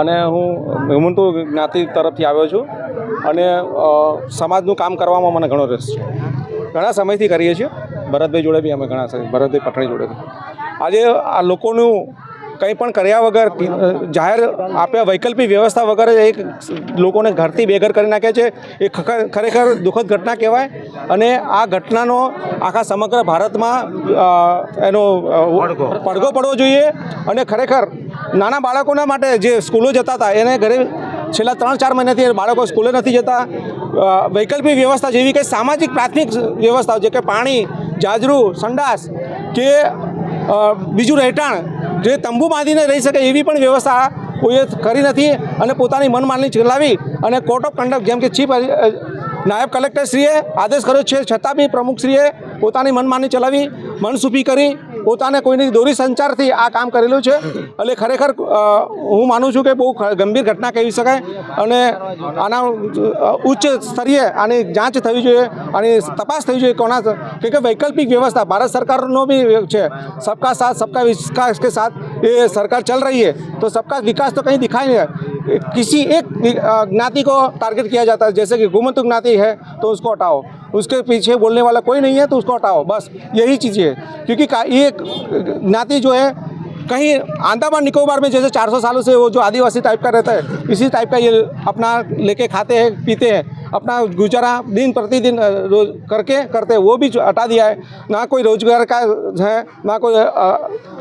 અને હું હેમંતુ જ્ઞાતિ તરફથી આવ્યો છું અને સમાજનું કામ કરવામાં મને ઘણો રસ છે. ઘણા સમયથી કરીએ છીએ. ભરતભાઈ જોડે બી અમે ઘણા સમય, ભરતભાઈ પટણી જોડે આજે આ લોકોનું કંઈ પણ કર્યા વગર જાહેર આપ્યા વૈકલ્પિક વ્યવસ્થા વગર એક લોકોને ઘરથી બેઘર કરી નાખે છે. એ ખરેખર દુઃખદ ઘટના કહેવાય. અને આ ઘટનાનો આખા સમગ્ર ભારતમાં એનો પડઘો. પડવો જોઈએ. અને ખરેખર નાના બાળકોના માટે જે સ્કૂલો જતા હતા એને ઘરે છેલ્લા ત્રણ ચાર મહિનાથી બાળકો સ્કૂલે નથી જતા. વૈકલ્પિક વ્યવસ્થા જેવી કે સામાજિક પ્રાથમિક વ્યવસ્થાઓ જે કે પાણી જાજરૂ સંડાસ કે બીજું રહેઠાણ જે તંબુ બાંધીને રહી શકે એવી પણ વ્યવસ્થા કોઈએ કરી નથી અને પોતાની મનમાની ચલાવી અને કોર્ટ ઓફ કન્ડક્ટ જેમ કે ચીફ નાયબ કલેક્ટરશ્રીએ આદેશ કર્યો છે. છતાં બી પ્રમુખશ્રીએ પોતાની મનમાની ચલાવી મનસુફી કરી પોતાને કોઈની દોરી સંચારથી આ કામ કરેલું છે. એટલે ખરેખર હું માનું છું કે બહુ ગંભીર ઘટના કહી શકાય અને આના ઉચ્ચ સ્તરીય આની જાંચ થવી જોઈએ અને તપાસ થવી જોઈએ કોના કે કે વૈકલ્પિક વ્યવસ્થા ભારત સરકારનો બી છે. સબકા સાથ, સબકા વિકાસ કે સાથ એ સરકાર ચાલ રહી હે, તો સબકા વિકાસ તો કંઈ દેખાય નહીં. किसी एक ज्ञाति को टारगेट किया जाता है। जैसे कि घुमंतु ज्ञाति है तो उसको हटाओ। उसके पीछे बोलने वाला कोई नहीं है तो उसको हटाओ। बस यही चीज़ है। क्योंकि ये ज्ञाति जो है कहीं आंदामान निकोबार में जैसे 400 सालों से वो जो आदिवासी टाइप का रहता है इसी टाइप का ये अपना लेके खाते हैं पीते हैं। अपना गुजारा दिन प्रतिदिन रोज करके करते हैं। वो भी हटा दिया है। ना कोई रोज़गार का है ना कोई आ,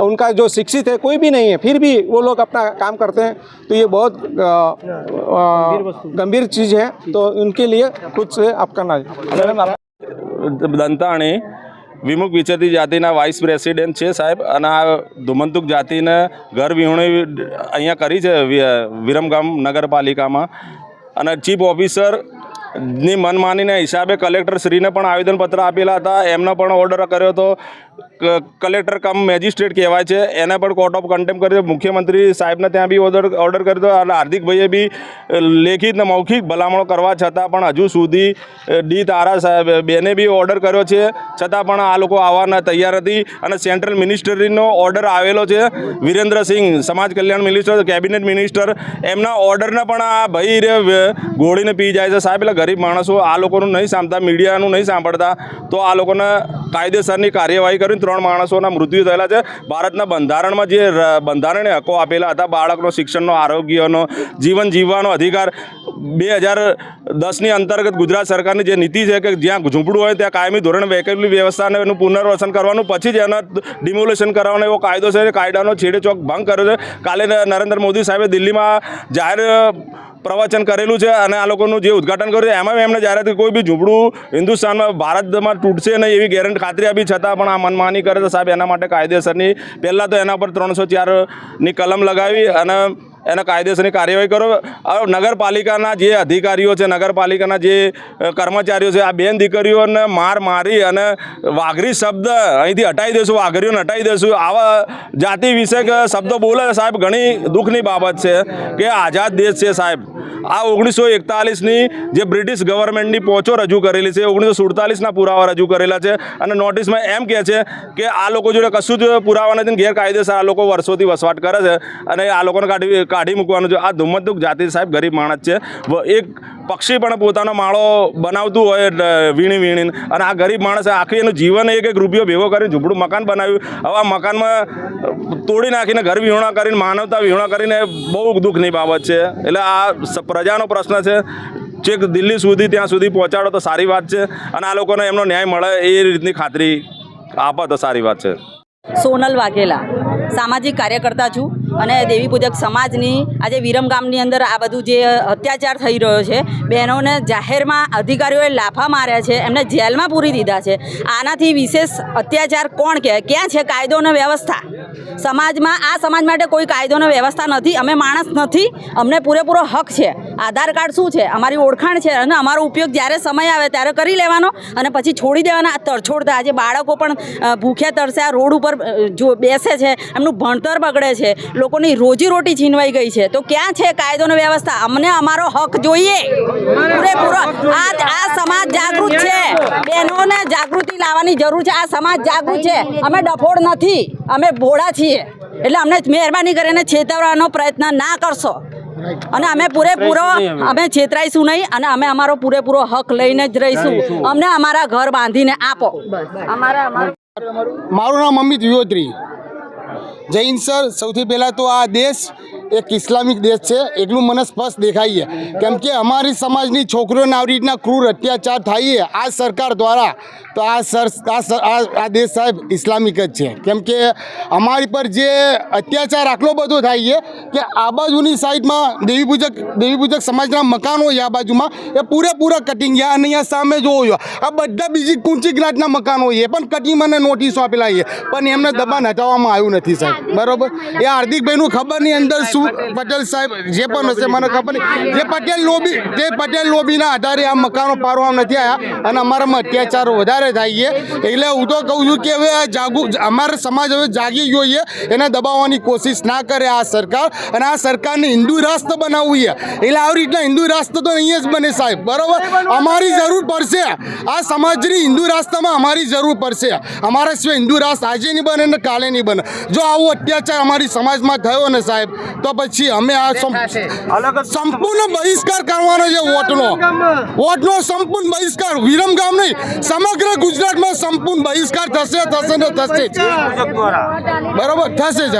उनका जो शिक्षित है कोई भी नहीं है। फिर भी वो लोग अपना काम करते हैं। तो ये बहुत गंभीर चीज़ है। तो उनके लिए खुद से आप करना। दंता ने વિમુખ વિચેતી જાતિના વાઇસ પ્રેસિડેન્ટ છે સાહેબ. અને આ ધુમંતુક જાતિને ઘર વિહોણી અહીંયા કરી છે વિરમગામ નગરપાલિકામાં. અને ચીફ ઓફિસરની મનમાનીના હિસાબે કલેક્ટર શ્રીને પણ આવેદનપત્ર આપેલા હતા. એમનો પણ ઓર્ડર કર્યો હતો. કલેક્ટર કમ મેજિસ્ટ્રેટ કહેવાય છે. એને પણ કોર્ટ ઓફ કન્ટેમ્પ કર્યો. મુખ્યમંત્રી સાહેબને ત્યાં બી ઓર્ડર ઓર્ડર કર્યો હતો. અને હાર્દિકભાઈએ બી લેખિત ને મૌખિક ભલામણો કરવા છતાં પણ હજુ સુધી ડી તારા સાહેબ બેને બી ઓર્ડર કર્યો છે. છતાં પણ આ લોકો આવવાના તૈયાર નથી. અને સેન્ટ્રલ મિનિસ્ટરીનો ઓર્ડર આવેલો છે વિરેન્દ્રસિંહ સમાજ કલ્યાણ મિનિસ્ટર કેબિનેટ મિનિસ્ટર એમના ઓર્ડરને પણ આ ભાઈ ગોળીને પી જાય છે. સાહેબ, એટલે ગરીબ માણસો આ લોકોનું નહીં સાંભળતા, મીડિયાનું નહીં સાંભળતા. તો આ લોકોને કાયદેસરની કાર્યવાહી કરીને ત્રણ માણસોના મૃત્યુ થયેલા છે. ભારતના બંધારણમાં જે બંધારણે હકો આપેલા હતા, બાળકનો શિક્ષણનો, આરોગ્યનો, જીવન જીવવાનો અધિકાર, બે હજાર દસની અંતર્ગત ગુજરાત સરકારની જે નીતિ છે કે જ્યાં ઝૂંપડું હોય ત્યાં કાયમી ધોરણ વૈકલ્પિક વ્યવસ્થાને એનું પુનર્વસન કરવાનું, પછી જ એના ડિમોલેશન કરવાનો એવો કાયદો છે. કાયદાનો છેડેચોક ભંગ કર્યો છે. કાલે નરેન્દ્ર મોદી સાહેબે દિલ્હીમાં જાહેર પ્રવચન કરેલું છે અને આ લોકોનું જે ઉદ્ઘાટન કર્યું છે, એમાં એમણે જાહેરાત કોઈ બી ઝૂંપડું હિન્દુસ્તાનમાં, ભારતમાં તૂટશે નહીં એવી ગેરંટી ખાતરી આપી, છતાં પણ આ મનમાની કરે તો સાહેબ, એના માટે કાયદેસરની, પહેલાં તો એના પર ત્રણસો ચારની કલમ લગાવી અને એના કાયદેસરની કાર્યવાહી કરો. નગરપાલિકાના જે અધિકારીઓ છે, નગરપાલિકાના જે કર્મચારીઓ છે, આ બેન દીકરીઓને માર મારી અને વાઘરી શબ્દ અહીંથી હટાવી દેશું, વાઘરીઓને હટાવી દેશું, આવા જાતિ વિષયક શબ્દો બોલે સાહેબ, ઘણી દુઃખની બાબત છે કે આઝાદ દેશ છે સાહેબ. આ ઓગણીસો એકતાલીસની જે બ્રિટિશ ગવર્મેન્ટની પહોંચો રજૂ કરેલી છે, ઓગણીસો સુડતાલીસના પુરાવા રજૂ કરેલા છે અને નોટિસમાં એમ કહે છે કે આ લોકો જોડે કશું જ પુરાવા નથી ગેરકાયદેસર આ લોકો વર્ષોથી વસવાટ કરે છે અને આ લોકોને કાઢી કાઢી મૂકવાનું છે. આ ધુમ્મતુક જાતિ સાહેબ ગરીબ માણસ છે. એક પક્ષી પણ પોતાનો માળો બનાવતું હોય વીણી વીણીને. અને આ ગરીબ માણસે આખી એનું જીવન એક એક રૂપિયો ભેગો કરીને ઝૂંપડું મકાન બનાવ્યું. હવે આ મકાનમાં તોડી નાખીને ઘર વિહોણા કરીને, માનવતા વિહોણા કરીને બહુ દુઃખની બાબત છે. એટલે આ પ્રજાનો પ્રશ્ન છે. ચેક દિલ્હી સુધી, ત્યાં સુધી પહોંચાડો તો સારી વાત છે. અને આ લોકોને એમનો ન્યાય મળે એ રીતની ખાતરી આપો તો સારી વાત છે. સોનલ વાઘેલા, સામાજિક કાર્યકર્તા છું. અને દેવી પૂજક સમાજની આજે વિરમ ગામની અંદર આ બધું જે અત્યાચાર થઈ રહ્યો છે, બહેનોને જાહેરમાં અધિકારીઓએ લાફા માર્યા છે, એમને જેલમાં પૂરી દીધા છે. આનાથી વિશેષ અત્યાચાર કોણ કહે ક્યાં છે કાયદો અને વ્યવસ્થા? સમાજમાં આ સમાજ માટે કોઈ કાયદોની વ્યવસ્થા નથી, અમે માણસ નથી, અમને પૂરેપૂરો હક છે. આધાર કાર્ડ શું છે? અમારી ઓળખાણ છે અને અમારો ઉપયોગ જ્યારે સમય આવે ત્યારે કરી લેવાનો અને પછી છોડી દેવાના. આ તરછોડતા આજે બાળકો પણ ભૂખ્યા, તરસે આ રોડ ઉપર જો બેસે છે, એમનું ભણતર બગડે છે, લોકોની રોજીરોટી છીનવાઈ ગઈ છે. તો ક્યાં છે કાયદોની વ્યવસ્થા? અમને અમારો હક જોઈએ. પૂરેપૂરો. આ આ સમાજ જાગૃત છે. બહેનોને જાગૃતિ લાવવાની જરૂર છે. આ સમાજ જાગૃત છે. અમે ડફોડ નથી. અમે ભોળા છીએ એટલે અમને મહેરબાની કરીને છેતરવાનો પ્રયત્ન ના કરશો. અને અમે પૂરેપૂરો અમે. છેતરાઈશું નહીં અને અમે અમારો પૂરેપૂરો હક લઈને જ રહીશું. અમને અમારા ઘર બાંધીને આપો. અમારા મારું નામ અમિત વિયોત્રી. જૈન સર સૌથી પહેલાં તો આ દેશ એક ઇસ્લામિક દેશ છે, એટલું મને સ્પષ્ટ દેખાય છે. કેમ કે અમારી સમાજની છોકરીઓને આવી રીતના ક્રૂર અત્યાચાર થાય આ સરકાર દ્વારા. તો આ સર, આ દેશ સાહેબ ઇસ્લામિક જ છે. કેમ કે અમારી પર જે અત્યાચાર આટલો બધો થાય છે કે આ બાજુની સાઈડમાં દેવી પૂજક દેવી પૂજક સમાજના મકાનો છે આ બાજુમાં, એ પૂરેપૂરા કટિંગ છે. અને અહીંયા સામે જોવો છો, આ બધા બીજી કુંચી જ્ઞાતના મકાનો છે. પણ કટિંગ મને નોટિસો આપેલા છે. પણ એમને દબાણ હટાવવામાં આવ્યું નથી, સાહેબ. બરાબર? એ હાર્દિકભાઈનું ખબર નહીં, અંદર શું પટેલ સાહેબ? જે પણ હશે મને ખબર નહીં. જે પટેલ લોબી જે પટેલ લોબીના આધારે આ મકાનો પાડવામાં નથી આવ્યા અને અમારામાં અત્યાચારો વધારે થાય છે. એટલે હું તો કહું છું કે હવે આ જાગુ અમારો સમાજ હવે જાગી ગયો છે. એને દબાવવાની કોશિશ ના કરે આ સરકાર અને આ સરકારને હિન્દુ રાષ્ટ્ર બનાવવું છે. એટલે આવી રીતના હિન્દુ રાષ્ટ્ર તો અહીંયા જ બને સાહેબ બરાબર? અમારી જરૂર પડશે. આ સમાજની હિન્દુ રાષ્ટ્રમાં અમારી જરૂર પડશે. અમારા સિવાય હિન્દુ રાષ્ટ્ર આજે નહીં બને ને કાલે નહીં બને. જો આવો અત્યાચાર અમારી સમાજમાં થયો ને સાહેબ તો પછી અમે આ સંપૂર્ણ બહિષ્કાર કરવાનો છે વોટનો. વોટનો સંપૂર્ણ બહિષ્કાર. વિરમગામ નહીં સમગ્ર ગુજરાતમાં સંપૂર્ણ બહિષ્કાર થશે થશે ને થશે. જ. બરોબર થશે જ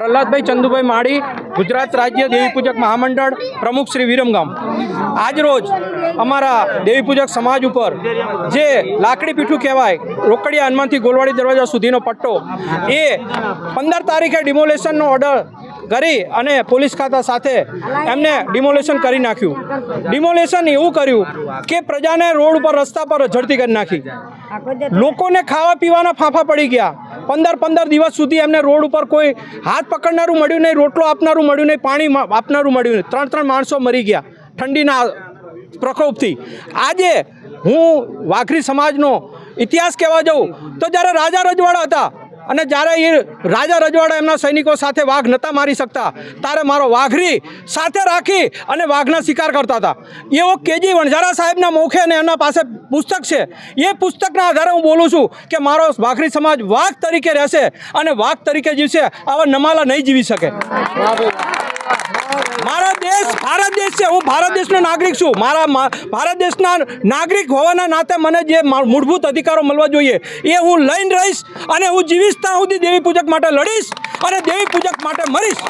પ્રહલાદભાઈ ચંદુભાઈ માળી ગુજરાત રાજ્ય દેવી પૂજક મહામંડળ પ્રમુખ શ્રી વિરમગામ. આજરોજ અમારા દેવી પૂજક સમાજ ઉપર જે લાકડી પીઠું કહેવાય રોકડિયા હનુમાનથી ગોલવાડી દરવાજા સુધીનો પટ્ટો એ પંદર તારીખે ડિમોલેશનનો ઓર્ડર કરી અને પોલીસ ખાતા સાથે એમને ડિમોલેશન કરી નાખ્યું. ડિમોલેશન એવું કર્યું કે પ્રજાને રોડ ઉપર રસ્તા પર ઝડતી કરી નાખી. લોકોને ખાવા પીવાના ફાંફા પડી ગયા. પંદર પંદર દિવસ સુધી એમને રોડ ઉપર કોઈ હાથ પકડનારું મળ્યું નહીં, રોટલો આપનારું મળ્યું નહીં, પાણી આપનારું મળ્યું નહીં. ત્રણ ત્રણ માણસો મરી ગયા ઠંડીના પ્રકોપથી. આજે હું વાઘરી સમાજનો ઇતિહાસ કહેવા જાઉં તો જ્યારે રાજા રજવાડા હતા અને જ્યારે એ રાજા રજવાડા એમના સૈનિકો સાથે વાઘ નહોતા મારી શકતા, ત્યારે મારો વાઘરી સાથે રાખી અને વાઘના શિકાર કરતા હતા. એવો કેજી વણઝારા સાહેબના મોખે અને એમના પાસે પુસ્તક છે. એ પુસ્તકના આધારે હું બોલું છું કે મારો વાઘરી સમાજ વાઘ તરીકે રહેશે અને વાઘ તરીકે જીવશે, આવા નમાલા નહીં જીવી શકે. દેશ, ભારત દેશ છે. હું ભારત દેશનો નાગરિક છું. મારા ભારત દેશના નાગરિક હોવાના નાતે મને જે મૂળભૂત અધિકારો મળવા જોઈએ, એ હું લઈને રહીશ અને હું જીવીશ ત્યાં સુધી દેવી પૂજક માટે લડીશ અને દેવી પૂજક માટે મરીશ.